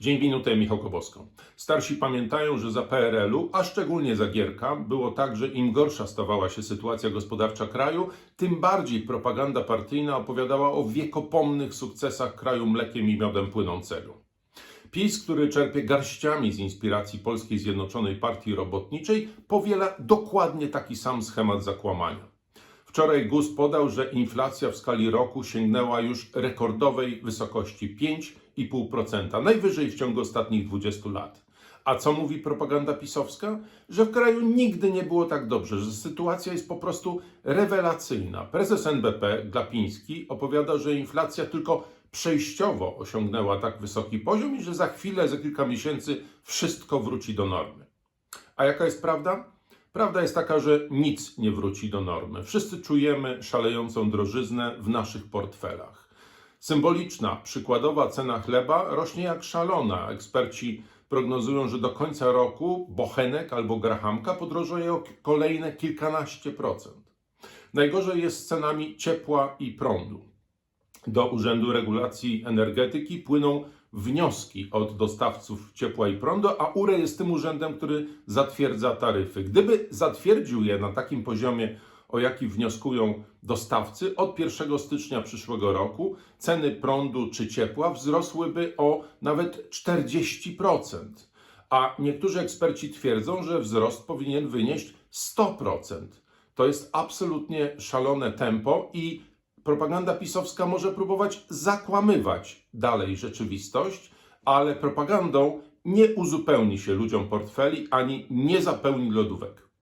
Dzień minutę Michał Koboską. Starsi pamiętają, że za PRL-u, a szczególnie za Gierka, było tak, że im gorsza stawała się sytuacja gospodarcza kraju, tym bardziej propaganda partyjna opowiadała o wiekopomnych sukcesach kraju mlekiem i miodem płynącego. PiS, który czerpie garściami z inspiracji Polskiej Zjednoczonej Partii Robotniczej, powiela dokładnie taki sam schemat zakłamania. Wczoraj GUS podał, że inflacja w skali roku sięgnęła już rekordowej wysokości 5,5%, najwyżej w ciągu ostatnich 20 lat. A co mówi propaganda pisowska? Że w kraju nigdy nie było tak dobrze, że sytuacja jest po prostu rewelacyjna. Prezes NBP Glapiński opowiada, że inflacja tylko przejściowo osiągnęła tak wysoki poziom i że za chwilę, za kilka miesięcy wszystko wróci do normy. A jaka jest prawda? Prawda jest taka, że nic nie wróci do normy. Wszyscy czujemy szalejącą drożyznę w naszych portfelach. Symboliczna, przykładowa cena chleba rośnie jak szalona. Eksperci prognozują, że do końca roku bochenek albo grahamka podrożeje o kolejne kilkanaście procent. Najgorzej jest z cenami ciepła i prądu. Do Urzędu Regulacji Energetyki płyną wnioski od dostawców ciepła i prądu, a URE jest tym urzędem, który zatwierdza taryfy. Gdyby zatwierdził je na takim poziomie, o jaki wnioskują dostawcy, od 1 stycznia przyszłego roku ceny prądu czy ciepła wzrosłyby o nawet 40%. A niektórzy eksperci twierdzą, że wzrost powinien wynieść 100%. To jest absolutnie szalone tempo i propaganda pisowska może próbować zakłamywać dalej rzeczywistość, ale propagandą nie uzupełni się ludziom portfeli ani nie zapełni lodówek.